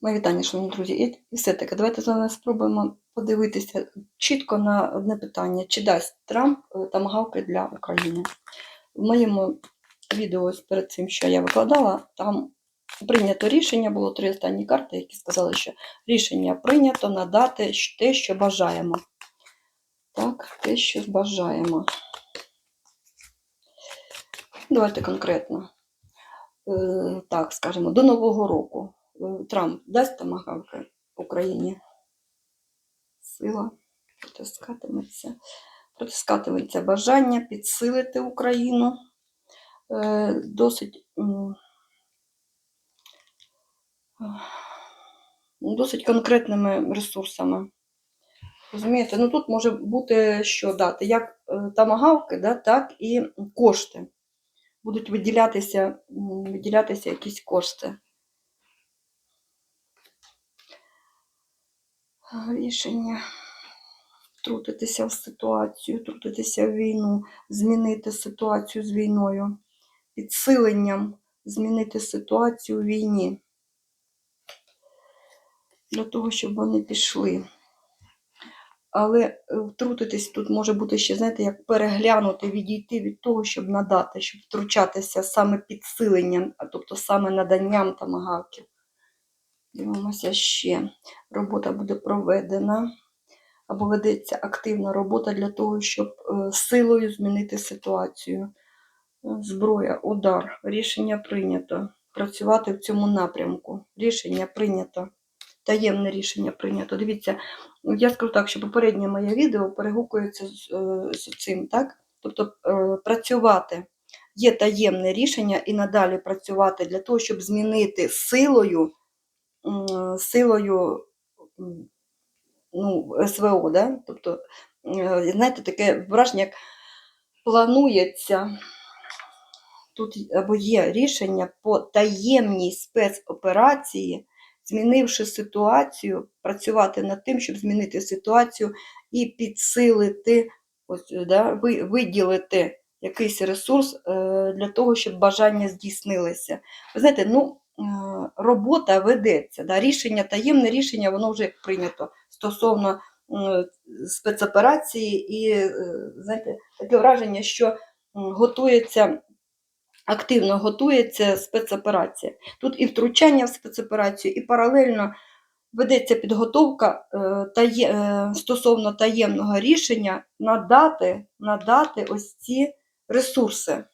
Мої вітання, шановні друзі. І, все-таки, давайте з вами спробуємо подивитися чітко на одне питання: чи дасть Трамп е, тамагавки для України? В моєму відео перед цим, що я викладала, там прийнято рішення, було три останні карти, які сказали, що рішення прийнято надати те, що бажаємо. Так, те, що бажаємо. Давайте конкретно. Е, Так, скажімо, до Нового року Трамп дасть тамагавки Україні. Сила протискатиметься. Протискатиметься бажання підсилити Україну е, досить, м, досить конкретними ресурсами. Розумієте, ну тут може бути що дати, як е, тамагавки, да, так і кошти. Будуть виділятися, виділятися якісь кошти. Рішення втрутитися в ситуацію, втрутитися в війну, змінити ситуацію з війною, підсиленням змінити ситуацію у війні. Для того, щоб вони пішли. Але е, втрутитись тут може бути ще, знаєте, як переглянути, відійти від того, щоб надати, щоб втручатися саме підсиленням, тобто саме наданням тамагавків. Дивимося ще. Робота буде проведена або ведеться активна робота для того, щоб е, силою змінити ситуацію. Е, Зброя, удар, рішення прийнято. Працювати в цьому напрямку. Рішення прийнято. Таємне рішення прийнято. Дивіться, я скажу так, що попереднє моє відео перегукується з, е, з цим, так? Тобто працювати. Є таємне рішення і надалі працювати для того, щоб змінити силою, силою ну, СВО, да? тобто, е, знаєте, таке враження, як планується. Тут або є рішення по таємній спецоперації, змінивши ситуацію, працювати над тим, щоб змінити ситуацію і підсилити, ось, да, виділити якийсь ресурс е, для того, щоб бажання здійснилися. Ви знаєте, ну, робота ведеться. Да, рішення, таємне рішення, воно вже прийнято стосовно спецоперації, і е, знаєте, таке враження, що готується активно готується спецоперація. Тут і втручання в спецоперацію, і паралельно ведеться підготовка е, тає, е, стосовно таємного рішення надати, надати ось ці ресурси.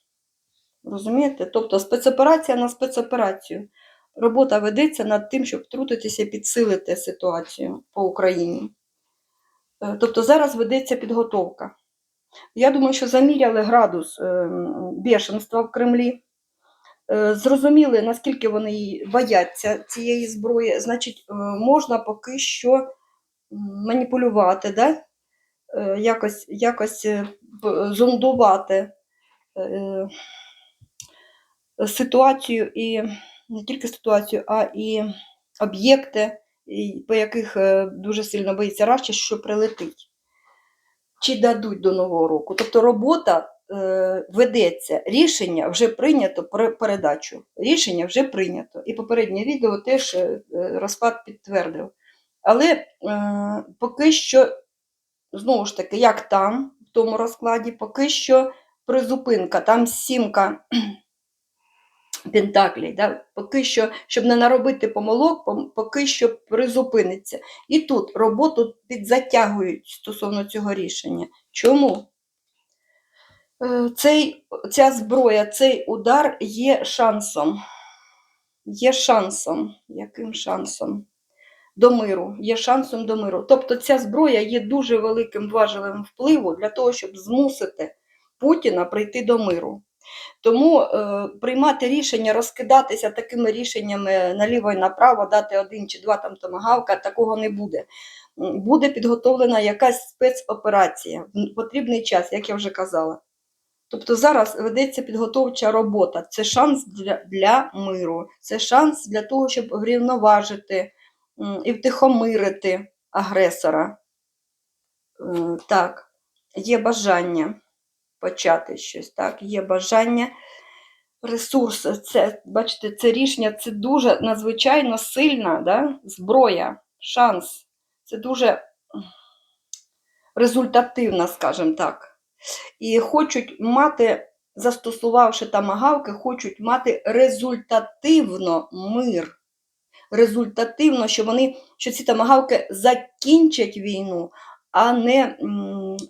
Розумієте? Тобто спецоперація на спецоперацію. Робота ведеться над тим, щоб втрутитися і підсилити ситуацію по Україні. Е, Тобто зараз ведеться підготовка. Я думаю, що заміряли градус е, бешенства в Кремлі, е, зрозуміли, наскільки вони бояться цієї зброї, значить, можна поки що маніпулювати, да? Якось, якось зондувати ситуацію і не тільки ситуацію, а і об'єкти, по яких е, дуже сильно боїться Раші, що прилетить чи дадуть до Нового року. Тобто робота е, ведеться, рішення вже прийнято про передачу. Рішення вже прийнято. І попереднє відео теж е, розклад підтвердив. Але е, поки що, знову ж таки, як там, в тому розкладі, поки що призупинка, там сімка пентаклей, да? поки що, щоб не наробити помилок, поки що призупиниться. І тут роботу підзатягують стосовно цього рішення. Чому? Е, Цей, ця зброя, цей удар є шансом. Є шансом. Яким шансом? До миру, є шансом до миру. Тобто ця зброя є дуже великим важелем впливу для того, щоб змусити Путіна прийти до миру. Тому е, приймати рішення, розкидатися такими рішеннями наліво і направо, дати один чи два там томагавка, такого не буде. Буде підготовлена якась спецоперація в потрібний час, як я вже казала. Тобто зараз ведеться підготовча робота. Це шанс для, для миру, це шанс для того, щоб врівноважити і втихомирити агресора. Е, Так, є бажання почати щось, так, є бажання ресурс, це, бачите, це рішення, це дуже надзвичайно сильна да, зброя, шанс. Це дуже результативна, скажімо так. І хочуть мати, застосувавши тамагавки, хочуть мати результативно мир. Результативно, що вони, що ці тамагавки закінчать війну, а не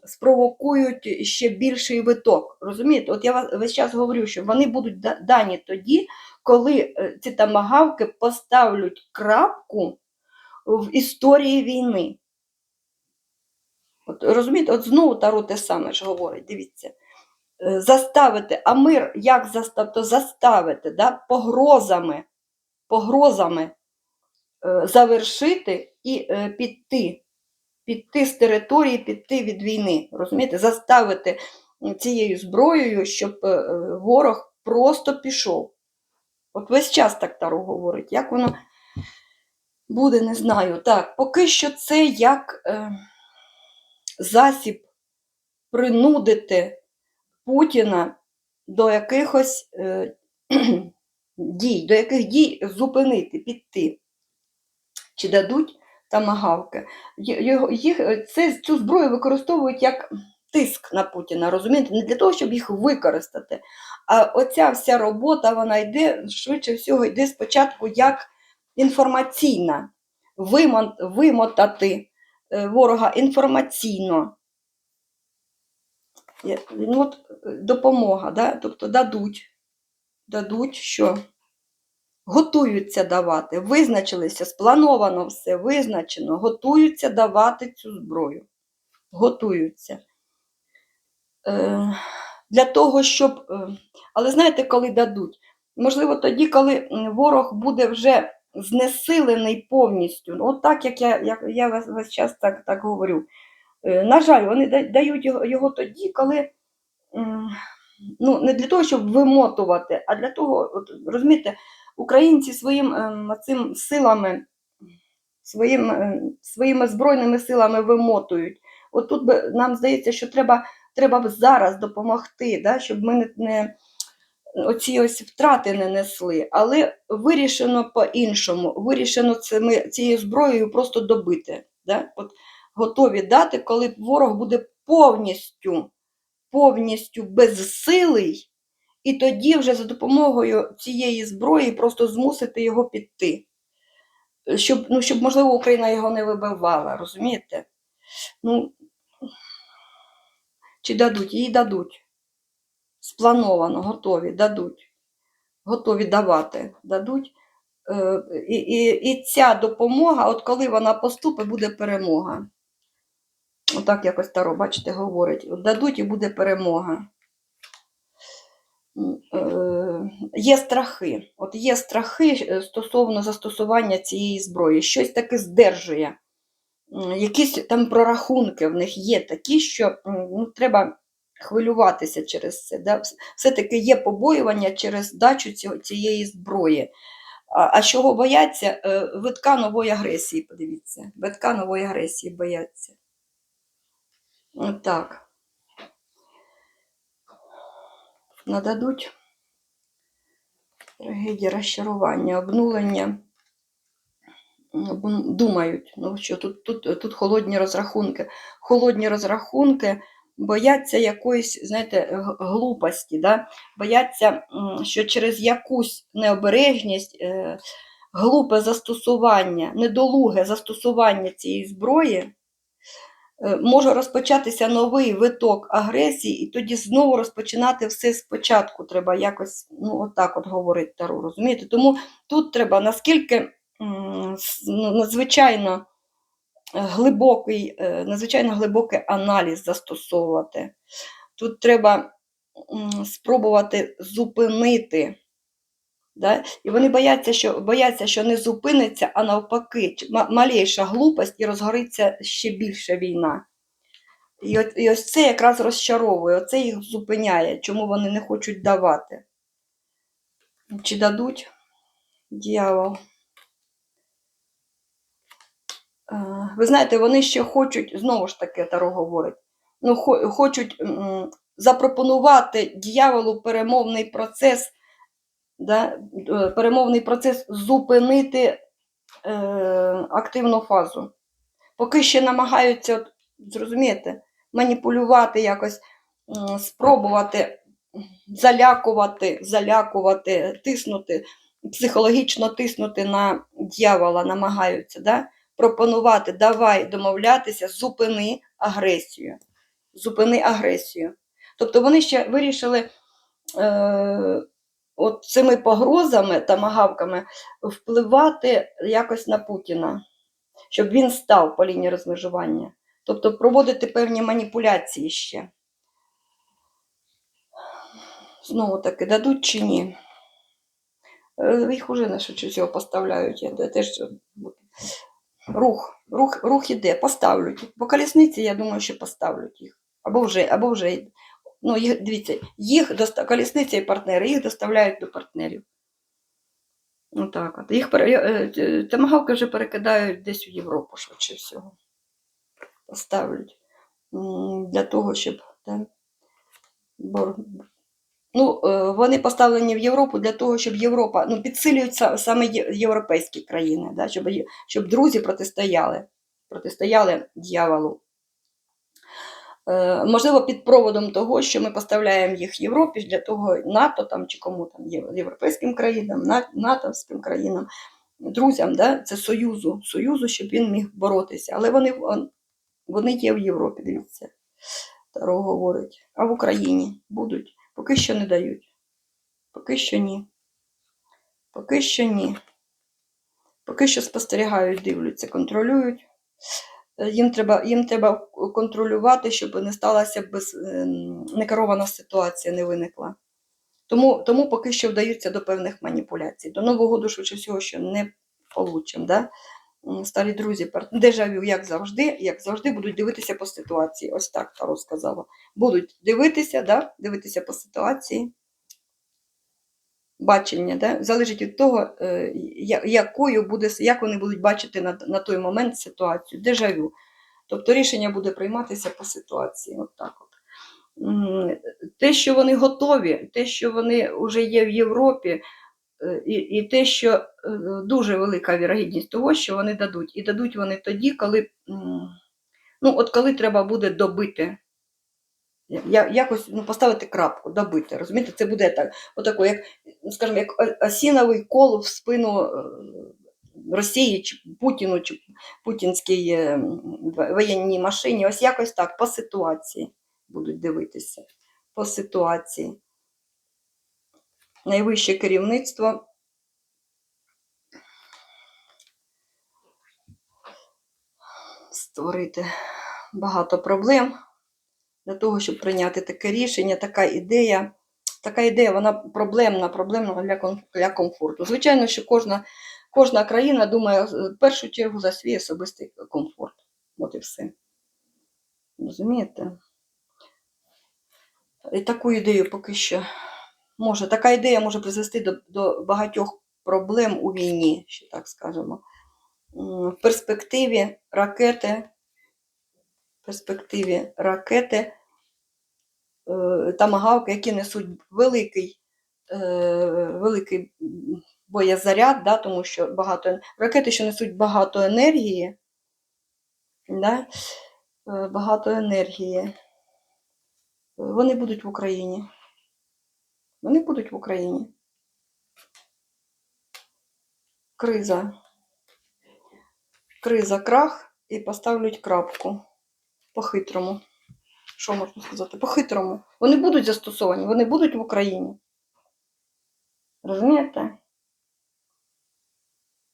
спровокують ще більший виток. Розумієте? От я весь час говорю, що вони будуть дані тоді, коли е, ці тамагавки поставлять крапку в історії війни. От, розумієте, от знову Таро те саме ж говорить, дивіться. Е, Заставити, а мир як застав, то заставити да, погрозами, погрозами е, завершити і піти, піти з території, піти від війни. Розумієте, заставити цією зброєю, щоб е, ворог просто пішов. От весь час так Таро говорить. Як воно буде, не знаю. Так, поки що це як е, засіб принудити Путіна до якихось е, дій, до яких дій зупинити, піти. Чи дадуть тамагавки. Й- Його, їх, е, це, цю зброю використовують як тиск на Путіна, розумієте? Не для того, щоб їх використати. А оця вся робота, вона йде, швидше всього, йде спочатку як інформаційна. Вимотати е, ворога інформаційно. Ну, от, е, допомога, да? тобто дадуть, дадуть, що готуються давати, визначилися, сплановано все, визначено, готуються давати цю зброю. Готуються. Е, для того, щоб. е, Але знаєте, коли дадуть? Можливо, тоді, коли ворог буде вже знесилений повністю. От так, як я, як я весь, час так, так говорю. Е, На жаль, вони дають його, його тоді, коли ну, не для того, щоб вимотувати, а для того, от, розумієте, українці своїм ем, цим силами, своїм, ем, своїми збройними силами вимотують. От тут би, нам здається, що треба, треба б зараз допомогти, да, щоб ми не, не оці ось втрати не несли, але вирішено по-іншому. Вирішено цими, цією зброєю просто добити. Да? От готові дати, коли ворог буде повністю, повністю безсилий, і тоді вже за допомогою цієї зброї просто змусити його піти. Щоб, ну, щоб, можливо, Україна його не вибивала, розумієте? Ну, чи дадуть? Їй дадуть. Сплановано, готові, дадуть. Готові давати, дадуть. Е, І, і, і ця допомога, от коли вона поступить, буде перемога. Отак якось Таро, бачите, говорить. Дадуть і буде перемога. Е, Є страхи. От є страхи е, стосовно застосування цієї зброї. Щось таке здержує. Якісь там прорахунки в них є такі, що ну, треба хвилюватися через це. Да? Все-таки є побоювання через дачу цього- цієї зброї. А, а чого бояться? Е, Витка нової агресії, подивіться. Витка нової агресії бояться. Так. Нададуть трагедія, розчарування, обнулення. Думають, ну що тут, тут, тут холодні розрахунки. Холодні розрахунки бояться якоїсь, знаєте, глупості, да? бояться, що через якусь необережність, е, глупе застосування, недолуге застосування цієї зброї може розпочатися новий виток агресії, і тоді знову розпочинати все спочатку. Треба якось, ну, отак от говорить Таро, розумієте? Тому тут треба наскільки ну, надзвичайно глибокий, е, надзвичайно глибокий аналіз застосовувати. Тут треба спробувати зупинити. Да? І вони бояться, що бояться, що не зупиниться, а навпаки, малейша глупость і розгориться ще більша війна. І, от, і ось це якраз розчаровує, оце їх зупиняє, чому вони не хочуть давати. Чи дадуть дьявол? Ви знаєте, вони ще хочуть, знову ж таки, Таро говорить, ну, хочуть запропонувати дьяволу перемовний процес да, е, перемовний процес зупинити е, активну фазу. Поки ще намагаються, от, зрозумієте, маніпулювати якось, м, спробувати залякувати, залякувати, тиснути, психологічно тиснути на дьявола, намагаються, да? пропонувати, давай домовлятися, зупини агресію. Зупини агресію. Тобто вони ще вирішили е, от цими погрозами та магавками впливати якось на Путіна, щоб він став по лінії розмежування. Тобто проводити певні маніпуляції ще. Знову таки, дадуть чи ні? Е, Їх уже на що цього поставляють. Я теж е, рух, рух, рух іде, поставлять. По колісниці, я думаю, що поставлять їх. Або вже, або вже. Ну, їх, дивіться, їх доста... колісниця і партнери, їх доставляють до партнерів. Отак от. Їх пере... е, томагавки вже перекидають десь у Європу, швидше всього. Поставлять. М, Для того, щоб. Да, бо... Ну, е, вони поставлені в Європу для того, щоб Європа ну, підсилюються саме європейські країни, да, щоб, щоб друзі протистояли, протистояли дьяволу. Е, можливо, під проводом того, що ми поставляємо їх Європі для того НАТО там, чи кому там, європейським країнам, на- натовським країнам, друзям, да, це Союзу, Союзу, щоб він міг боротися. Але вони, вони є в Європі, дивіться. Таро говорить. А в Україні будуть. Поки що не дають. Поки що ні. Поки що ні. Поки що спостерігають, дивляться, контролюють. Е, Їм треба, їм треба контролювати, щоб не сталася без, ем, некерована ситуація, не виникла. Тому, тому поки що вдаються до певних маніпуляцій. До Нового году, швидше всього, що не получимо. Да? Старі друзі, дежавю, як завжди, як завжди, будуть дивитися по ситуації. Ось так Таро сказала. Будуть дивитися, да? дивитися по ситуації. Бачення, да? залежить від того, е, якою буде, як вони будуть бачити на, на той момент ситуацію. Дежавю. Тобто рішення буде прийматися по ситуації. От так от. Те, що вони готові, те, що вони вже є в Європі, е, і, і те, що е, дуже велика вірогідність того, що вони дадуть. І дадуть вони тоді, коли, ну, от коли треба буде добити. Якось ну, поставити крапку, добити. Розумієте, це буде так, отако, як, скажімо, як осіновий кол в спину е, Росії чи Путіну, чи путінській е, воєнній машині. Ось якось так, по ситуації будуть дивитися. По ситуації. Найвище керівництво створити багато проблем для того, щоб прийняти таке рішення, така ідея. Така ідея, вона проблемна, проблемна для, для комфорту. Звичайно, що кожна, кожна країна думає в першу чергу за свій особистий комфорт. От і все. Розумієте? І таку ідею поки що може, така ідея може призвести до, до багатьох проблем у війні, ще так скажемо. В перспективі ракети, перспективі ракети, е, тамагавки, які несуть великий, е, великий боєзаряд, да, тому що багато ракети, що несуть багато енергії, да, е, багато енергії, вони будуть в Україні. Вони будуть в Україні. Криза. Криза, крах і поставлять крапку. По-хитрому. Що можна сказати? По-хитрому. Вони будуть застосовані, вони будуть в Україні. Розумієте?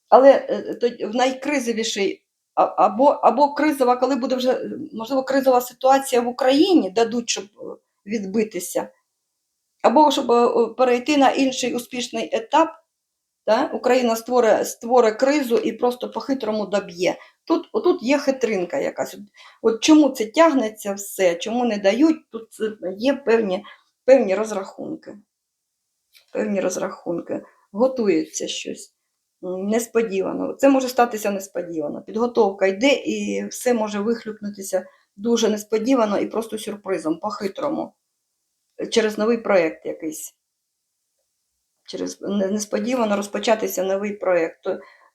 Але е, в найкризовіший або, або кризова, коли буде вже, можливо, кризова ситуація в Україні, дадуть, щоб е, відбитися, або щоб е, перейти на інший успішний етап, да? Україна створить, створить кризу і просто по-хитрому доб'є. Тут, отут є хитринка якась. От, чому це тягнеться все, чому не дають, тут е, є певні, певні розрахунки. Певні розрахунки. Готується щось. Несподівано. Це може статися несподівано. Підготовка йде і все може вихлюпнутися дуже несподівано і просто сюрпризом, по-хитрому, через новий проєкт якийсь. через несподівано розпочатися новий проєкт.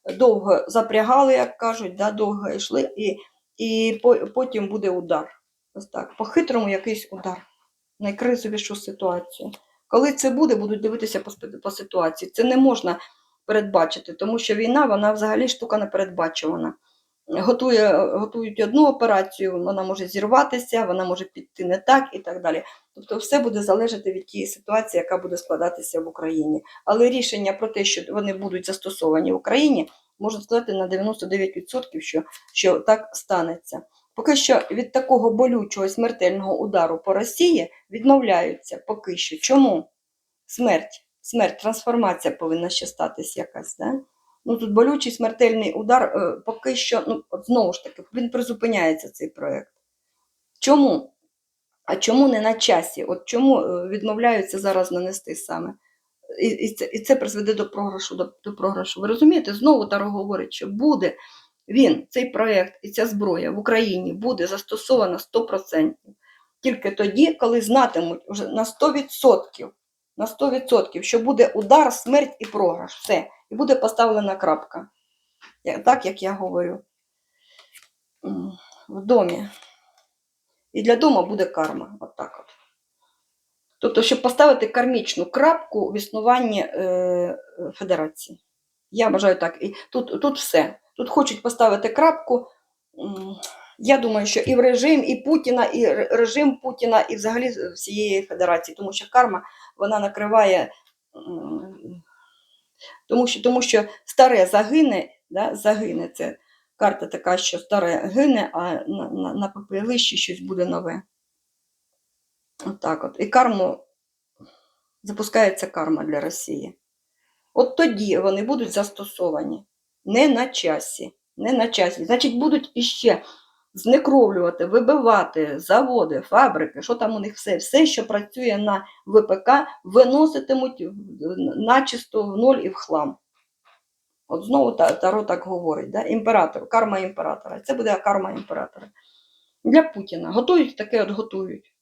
Довго запрягали, як кажуть, да, довго йшли, і, і по- потім буде удар. Ось так, по-хитрому якийсь удар. Найкризовішу ситуацію. Коли це буде, будуть дивитися по, по ситуації. Це не можна передбачити, тому що війна, вона взагалі штука непередбачувана. Готує, готують одну операцію, вона може зірватися, вона може піти не так і так далі. Тобто все буде залежати від тієї ситуації, яка буде складатися в Україні. Але рішення про те, що вони будуть застосовані в Україні, можна сказати на 99%, що, що так станеться. Поки що від такого болючого смертельного удару по Росії відмовляються поки що. Чому? Смерть, смерть, трансформація повинна ще статись якась. Да? Ну, тут болючий смертельний удар, е, поки що, ну, от знову ж таки, він призупиняється цей проєкт. Чому? А чому не на часі? От чому е, відмовляються зараз нанести саме? І, і, це, і це призведе до програшу, до, до програшу. Ви розумієте, знову Таро говорить, що буде він, цей проєкт і ця зброя в Україні буде застосована 100%. Тільки тоді, коли знатимуть вже на 100%, на 100%, що буде удар, смерть і програш. Все. І буде поставлена крапка. Так, як я говорю. В домі. І для дому буде карма. От так от. Тобто, щоб поставити кармічну крапку в існуванні е, федерації. Я вважаю так. І тут, тут все. Тут хочуть поставити крапку. Я думаю, що і в режим, і Путіна, і режим Путіна, і взагалі всієї федерації, тому що карма вона накриває. Тому що, тому що старе загине, да, загине це карта така, що старе гине, а на, на, на попелищі щось буде нове. Отак от. І карму запускається карма для Росії. От тоді вони будуть застосовані не на часі. Не на часі. Значить, будуть іще знекровлювати, вибивати заводи, фабрики, що там у них все, все, що працює на ВПК, виноситимуть начисто в ноль і в хлам. От знову Таро так говорить, да? імператор, карма імператора. Це буде карма імператора. Для Путіна. Готують таке от готують.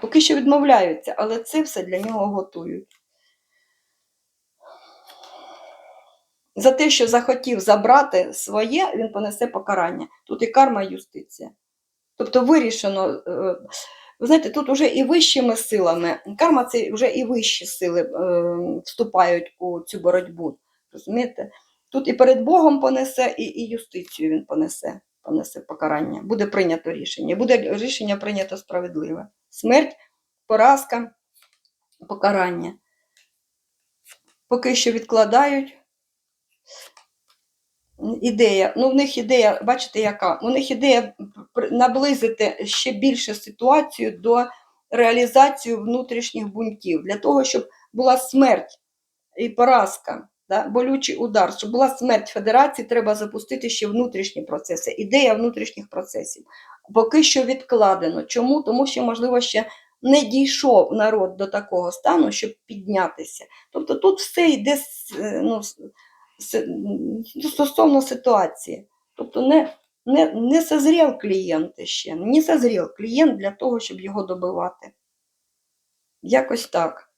Поки що відмовляються, але це все для нього готують. За те, що захотів забрати своє, він понесе покарання. Тут і карма, і юстиція. Тобто вирішено, е, ви знаєте, тут вже і вищими силами, карма це вже і вищі сили е, вступають у цю боротьбу. Розумієте? Тут і перед Богом понесе, і, і юстицію він понесе, понесе покарання. Буде прийнято рішення. Буде рішення прийнято справедливе. Смерть, поразка, покарання. Поки що відкладають. Ідея, ну в них ідея, бачите, яка? У них ідея наблизити ще більше ситуацію до реалізації внутрішніх бунтів, для того, щоб була смерть і поразка, да? болючий удар, щоб була смерть федерації, треба запустити ще внутрішні процеси. Ідея внутрішніх процесів. Поки що відкладено. Чому? Тому що, можливо, ще не дійшов народ до такого стану, щоб піднятися. Тобто тут все йде е, ну, стосовно ситуації. Тобто не, не, не созрів клієнт ще, не созрів клієнт для того, щоб його добивати. Якось так.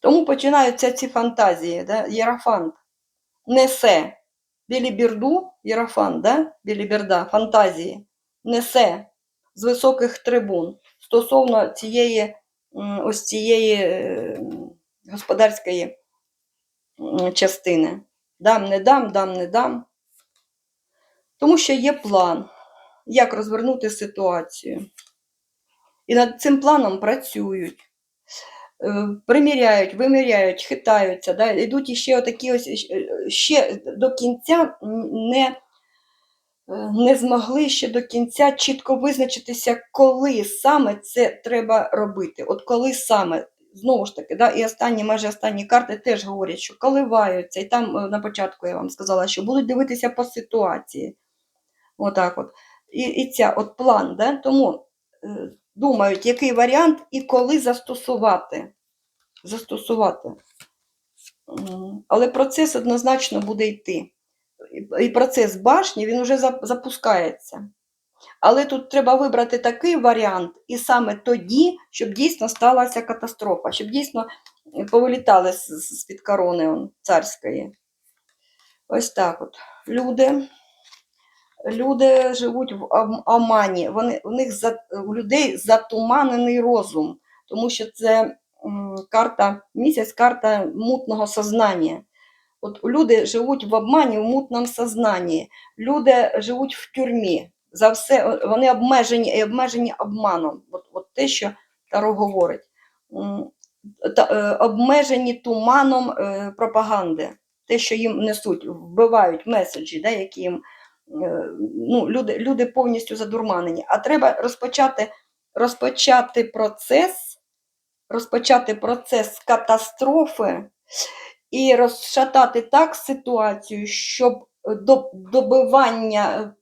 Тому починаються ці фантазії, да? Єрофант несе білібірду, єрофант, да? біліберда, фантазії, несе з високих трибун стосовно цієї ось цієї е, господарської частини. Дам, не дам, дам, не дам. Тому що є план, як розвернути ситуацію. І над цим планом працюють. Е, Приміряють, виміряють, хитаються, да? йдуть іще отакі ось е, ще до кінця не, не змогли ще до кінця чітко визначитися, коли саме це треба робити. От коли саме, знову ж таки, да? і останні, майже останні карти теж говорять, що коливаються. І там е, на початку я вам сказала, що будуть дивитися по ситуації. Отак от. І, і ця от план, да? тому е, думають, який варіант і коли застосувати. Застосувати. Але процес однозначно буде йти. І- процес башні він вже запускається. Але тут треба вибрати такий варіант, і саме тоді, щоб дійсно сталася катастрофа, щоб дійсно повилітали з- з- з-під корони царської. Ось так от. Люди, люди живуть в омані. Вони, у, них за, у людей затуманений розум, тому що це м, карта місяць, карта мутного сознання. От люди живуть в обмані, в мутному сознанні. Люди живуть в тюрмі. За все вони обмежені і обмежені обманом. От, от те, що Таро говорить. Та, е, обмежені туманом е, пропаганди. Те, що їм несуть, вбивають меседжі, да, які їм е, ну, люди, люди повністю задурманені. А треба розпочати, розпочати процес, розпочати процес катастрофи і розшатати так ситуацію, щоб до добивання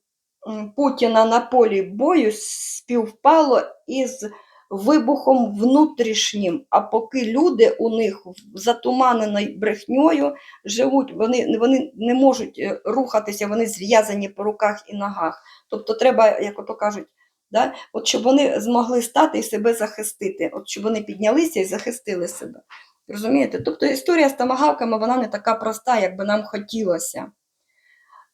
Путіна на полі бою співпало із вибухом внутрішнім. А поки люди у них затуманеною брехньою живуть, вони, вони не можуть е, рухатися, вони зв'язані по руках і ногах. Тобто треба, як ото кажуть, да? от щоб вони змогли стати і себе захистити, от щоб вони піднялися і захистили себе. Розумієте? Тобто історія з тамагавками вона не така проста, як би нам хотілося.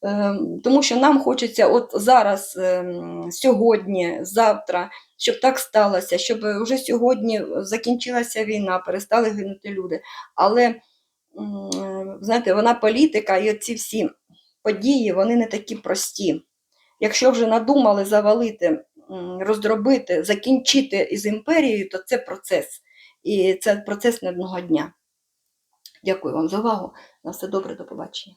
Ем, Тому що нам хочеться от зараз, ем, сьогодні, завтра, щоб так сталося, щоб вже сьогодні закінчилася війна, перестали гинути люди. Але знаєте, вона політика і ці всі події вони не такі прості. Якщо вже надумали завалити, роздробити, закінчити із імперією, то це процес. І це процес не одного дня. Дякую вам за увагу. На все добре, до побачення.